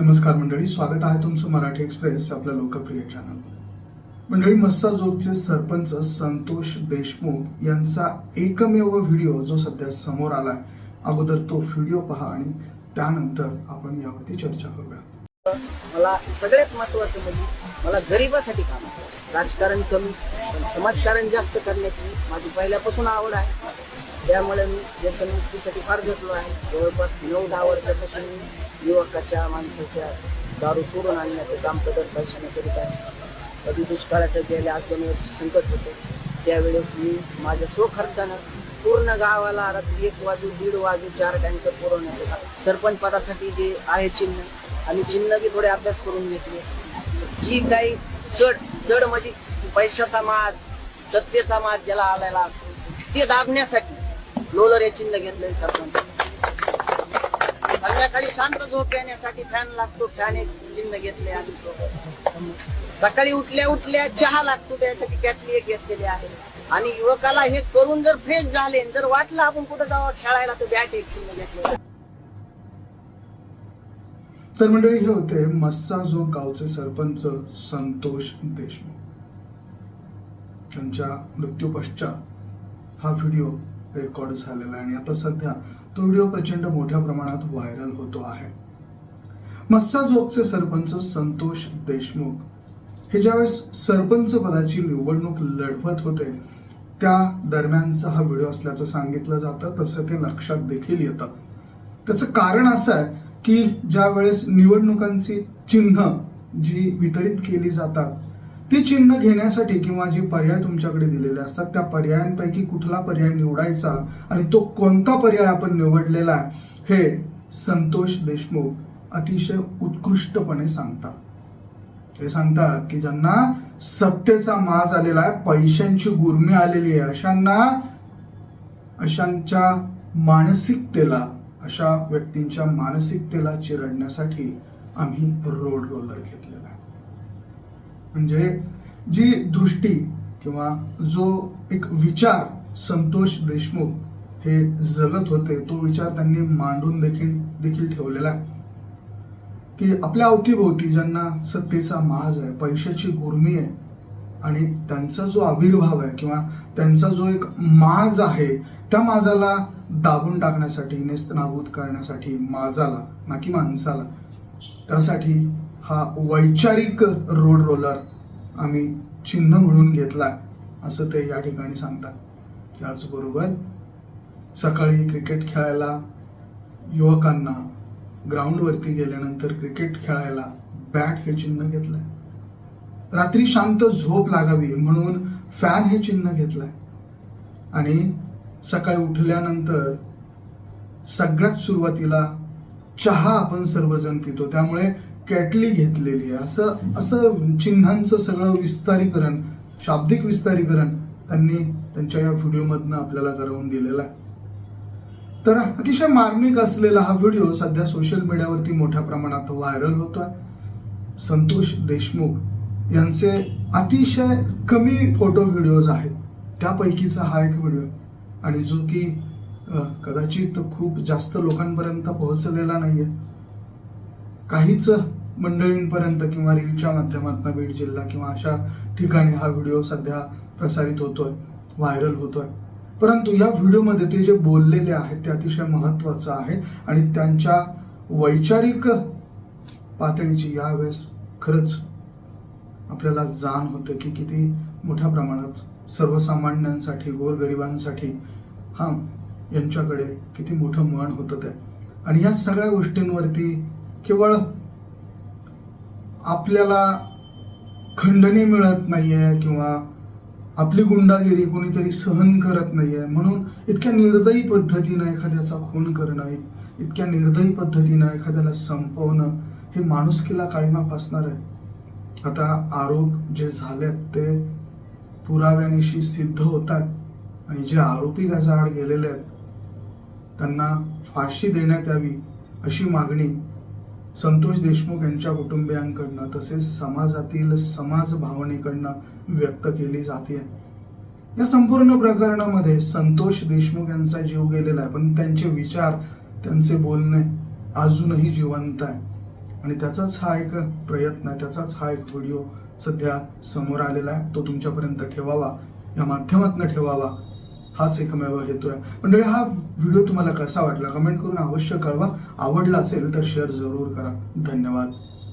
नमस्कार मंडळी स्वागत आहे तुमचं मराठी एक्सप्रेस आपल्या लोकप्रिय चॅनल मंडळी मस्साजोगचे सरपंच संतोष देशमुख यांचा एकमेव व्हिडिओ जो सध्या समोर आलाय. अगोदर तो व्हिडिओ पहा आणि त्यानंतर आपण यावरती चर्चा करूया. मला सगळ्यात महत्वाचं म्हणजे मला गरिबासाठी काम राजकारण कमी पण समाजकारण जास्त करण्याची माझी पहिल्यापासून आवड आहे. त्यामुळे मी व्यसनमुक्तीसाठी फार घेतलो आहे. जवळपास नऊ दहा वर्षापासून युवकाच्या माणसाच्या दारू सोडून आणण्याचं काम कदर पैशाने करीत आहे कधी दुष्काळाच्या गेल्या आज दोन वर्ष संकट होते. त्यावेळेस मी माझ्या स्वखर्चानं पूर्ण गावाला रात्री एक वाजू दीड वाजू चार टँकर पुरवण्याचं काम. सरपंच पदासाठी जे आहे चिन्ह आणि चिन्ह बी थोडे अभ्यास करून घेतले. जी काही चढ चढ म्हणजे पैशाचा माज सत्तेचा माज ज्याला आलेला असतो ते दाबण्यासाठी लोलर हे चिन्ह घेतलंय सरपंच संध्याकाळी शांत झोप येण्यासाठी फॅन लागतो फॅन एक चिन्ह घेतले आधी सकाळी उठल्या उठल्या चहा लागतो त्यासाठी कॅटली एक घेतलेली आहे. आणि युवकाला हे करून जर फ्रेश झाले जर वाटलं आपण कुठं जावं खेळायला तर बॅट एक चिन्ह घेतलं तर मंडळी हे होते मस्साजोग गावचे सरपंच संतोष देशमुख. त्यांच्या मृत्यूपश्चात हा व्हिडिओ रेकॉर्ड झालेला आहे. आणि आता सध्या तो व्हिडिओ प्रचंड मोठ्या प्रमाणात व्हायरल होतो आहे. मस्साजोगचे सरपंच संतोष देशमुख हे ज्यावेळेस सरपंच पदाची निवडणूक लढवत होते त्या दरम्यानचा हा व्हिडिओ असल्याचं सांगितलं जातं तसं ते लक्षात देखील येतं. त्याचं कारण असं आहे की ज्या वेळेस निवडणुकांची चिन्ह जी वितरित केली जातात ती चिन्ह घेण्यासाठी किंवा जी पर्याय तुमच्याकडे दिलेले असतात त्या पर्यायांपैकी कुठला पर्याय निवडायचा आणि तो कोणता पर्याय आपण निवडलेला आहे हे संतोष देशमुख अतिशय उत्कृष्टपणे सांगतात. ते सांगतात की ज्यांना सत्तेचा माज आलेला आहे पैशांची गुरमी आलेली आहे अशांना अशांच्या मानसिकतेला अशा व्यक्तींच्या मानसिकतेला चिरडण्यासाठी आम्ही रोड रोलर घेतलेला आहे. म्हणजे जी दृष्टी किंवा जो एक विचार संतोष देशमुख हे जगत होते तो विचार त्यांनी मांडून देखील देखील ठेवलेला आहे. की आपल्या अवतीभोवती ज्यांना सत्तेचा माज आहे पैशाची गुरमी आहे आणि त्यांचा जो आविर्भाव आहे किंवा त्यांचा जो एक माज आहे त्या माजाला दाबून टाकण्यासाठी नेस्तनाबूत करण्यासाठी माजाला ना की माणसाला त्यासाठी हा वैचारिक रोड रोलर आम्ही चिन्ह म्हणून घेतला असं ते या ठिकाणी सांगतात. त्याचबरोबर सकाळी क्रिकेट खेळायला युवकांना ग्राउंडवरती गेल्यानंतर क्रिकेट खेळायला बॅट हे चिन्ह घेतलंय. रात्री शांत झोप लागावी म्हणून फॅन हे चिन्ह घेतलंय. आणि सकाळी उठल्यानंतर सगळ्यात सुरुवातीला चहा आपण सर्वजण पितो. त्यामुळे कॅटली घेतलेली आहे. असं असं चिन्हांचं सगळं विस्तारीकरण शाब्दिक विस्तारीकरण त्यांनी त्यांच्या या व्हिडिओमधनं आपल्याला करवून दिलेलं आहे. तर अतिशय मार्मिक असलेला हा व्हिडिओ सध्या सोशल मीडियावरती मोठ्या प्रमाणात व्हायरल होतोय. संतोष देशमुख यांचे अतिशय कमी फोटो व्हिडिओज आहेत. त्यापैकीचा हा एक व्हिडिओ. आणि जो की कदाचित खूप जास्त लोकांपर्यंत पोहोचलेला नाही आहे काहीच मंडळींपर्यंत किंवा रीलच्या माध्यमातून बीड जिल्हा किंवा अशा ठिकाणी हा व्हिडिओ सध्या प्रसारित होतोय व्हायरल होतोय. परंतु या व्हिडिओमध्ये ते जे बोललेले आहेत ते अतिशय महत्वाचं आहे आणि त्यांच्या वैचारिक पातळीची यावेळेस खरंच आपल्याला जाण होते की किती मोठ्या प्रमाणात सर्वसामान्यांसाठी गोरगरिबांसाठी हा यांच्याकडे किती मोठं मन होतं ते. आणि या सगळ्या गोष्टींवरती केवळ आपल्याला खंडणी मिळत नाही आहे किंवा आपली गुंडागिरी कोणीतरी सहन करत नाही आहे म्हणून इतक्या निर्दयी पद्धतीनं एखाद्याचा खून करणं इतक्या निर्दयी पद्धतीनं एखाद्याला संपवणं हे माणुसकीला काळीमा फासणार आहे. आता आरोप जे झालेत ते पुराव्यानिशी सिद्ध होतात आणि जे आरोपी गजाआड गेलेले आहेत त्यांना फाशी देण्यात यावी अशी मागणी संतोष देशमुख यांच्या कुटुंबियांकडनं तसेच समाजातील समाज भावनेकडनं व्यक्त केली जाते या संपूर्ण प्रकरणामध्ये संतोष देशमुख यांचा जीव गेलेला आहे पण त्यांचे विचार त्यांचे बोलणे अजूनही जिवंत आहे. आणि त्याचाच हा एक प्रयत्न आहे त्याचाच हा एक व्हिडिओ सध्या समोर आलेला आहे. तो तुमच्यापर्यंत ठेवावा या माध्यमातून ठेवावा. हाच एकमेव हेतू आहे मंडळी हा व्हिडिओ तुम्हाला कसा वाटला? कमेंट करून अवश्य कळवा. आवडला असेल तर शेअर जरूर करा. धन्यवाद.